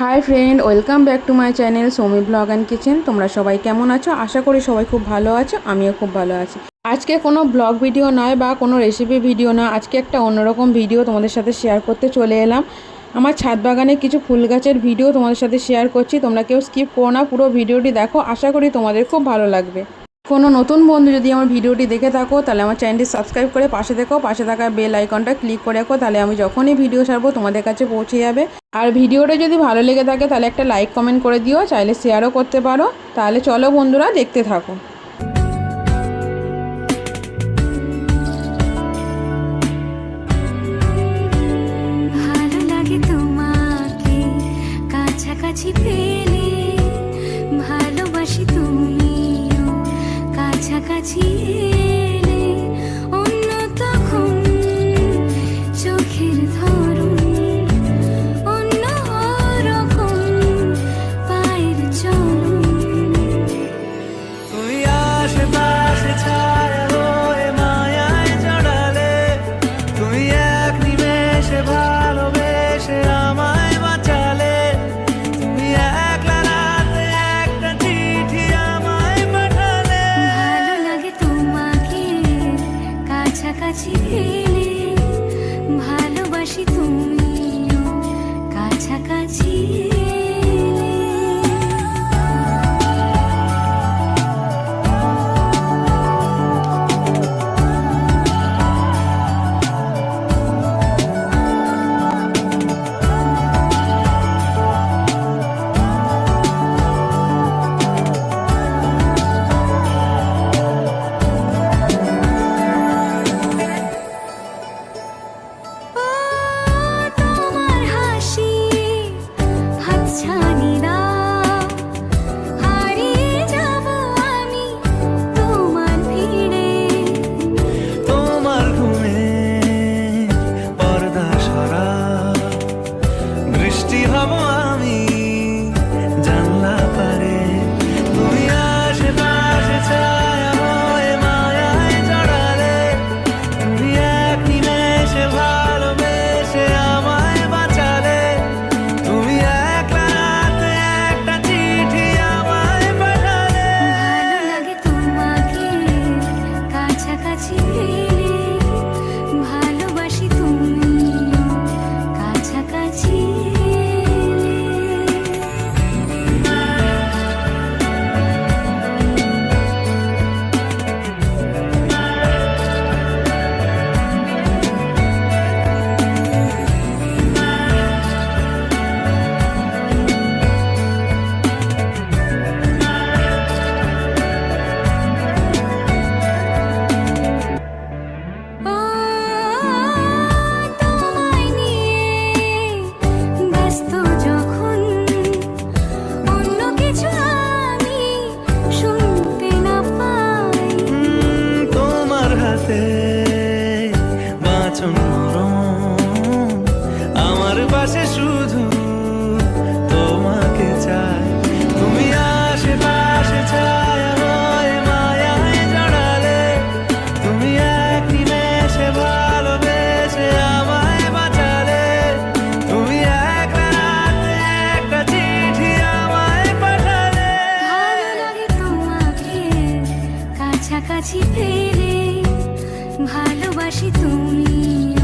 Hi friend, welcome back to my channel Soumi blog and kitchen. তোমরা সবাই কেমন আছো? আশা করি সবাই খুব ভালো আছো, আমিও খুব ভালো আছি। আজকে কোনো ব্লগ ভিডিও নয় বা কোনো রেসিপি ভিডিও না আজকে একটা অন্যরকম ভিডিও তোমাদের সাথে শেয়ার করতে চলে এলাম। আমার ছাদ বাগানে কিছু ফুল গাছের ভিডিও তোমাদের সাথে শেয়ার করছি, তোমরা কেউ স্কিপ করো না, পুরো ভিডিওটি দেখো, আশা করি তোমাদের খুব ভালো লাগবে। কোনো নতুন বন্ধু যদি আমার ভিডিওটি দেখে থাকো, তাহলে আমার চ্যানেলটি সাবস্ক্রাইব করে পাশে দেখো পাশে থাকা বেল আইকনটা ক্লিক করে রাখো, তাহলে আমি যখনই ভিডিও ছাড়বো তোমাদের কাছে পৌঁছে যাবে। আর ভিডিওটা যদি ভালো লেগে থাকে, তাহলে একটা লাইক কমেন্ট করে দিও, চাইলে শেয়ারও করতে পারো। তাহলে চলো বন্ধুরা, দেখতে থাকো। 他 আমার পাশে শুধু তোমাকে চাই। তুমি আশেপাশে তুমি ভালোবেসে আমায় তুমি তোমাকে ভালোবাসি তুমিও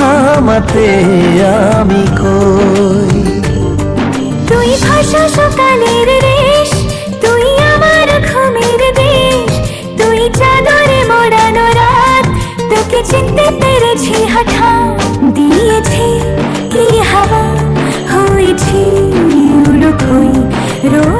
আমাতে আমি কই? তুই ভাষা সকালের রেশ, তুই আমার ঘুমের দেশ, তুই চাদরে মোড়ানো রাত, তোকে চিনতে পেরেছি হঠাৎ। দিয়েছি কি হাওয়া, হয়েছি রয়েছি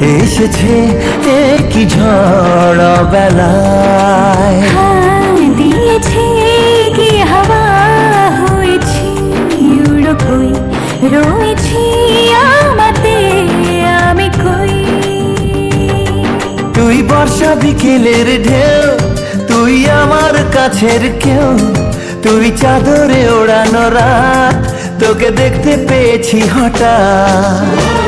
এসেছে কি ঝড় বেলায়। দিয়েছে কি হাওয়া হয়েছি? কই রয়েছি আমাতে আমি কই? তুই বর্ষা বিকেলের ঢেউ তুই আমার কাছের কেউ তুই চাদরে ওড়ানো রাত তোকে দেখতে পেয়েছি হঠাৎ।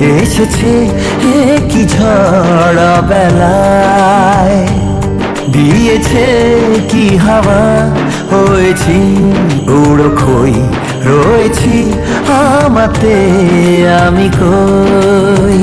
এসেছে কি ঝড় বেলায়। দিয়েছে কি হাওয়া? হয়েছি উড়ো খই রয়েছি আমাতে আমি কই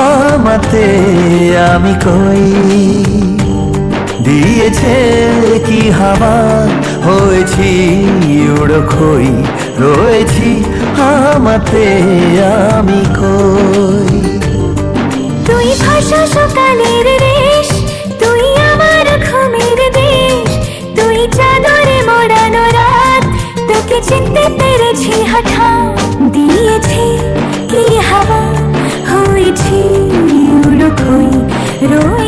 আমাতে আমি কই? দিয়েছে কি হাওয়া? হয়েছি উড়ো খই রয়েছি আমাতে আমি কই? তুই ভাষা সকালের রেশ, তুই আমার ঘুমের দেশ, তুই চাদরে মোড়ানো খই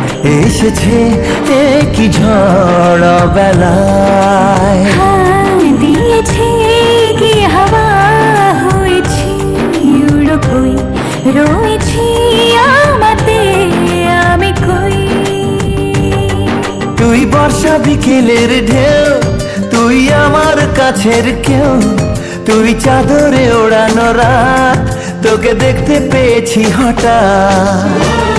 এসেছে কি ঝড় বেলায়। দিয়েছে কি হাওয়া হয়েছি কই রয়েছি আমাতে আমি কই তুই বর্ষা বিকেলের ঢেউ তুই আমার কাছের কেউ তুই চাদরে ওড়ানো রাত তোকে দেখতে পেয়েছি হঠাৎ।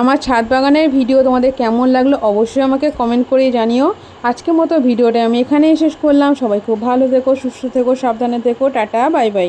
আমার ছাদ বাগানের ভিডিও তোমাদের কেমন লাগল অবশ্যই আমাকে কমেন্ট করে জানিও। আজকের মতো ভিডিওটা আমি এখানেই শেষ করলাম। সবাই খুব ভালো থেকো, সুস্থ থেকো, সাবধানে থেকো, টাটা বাই বাই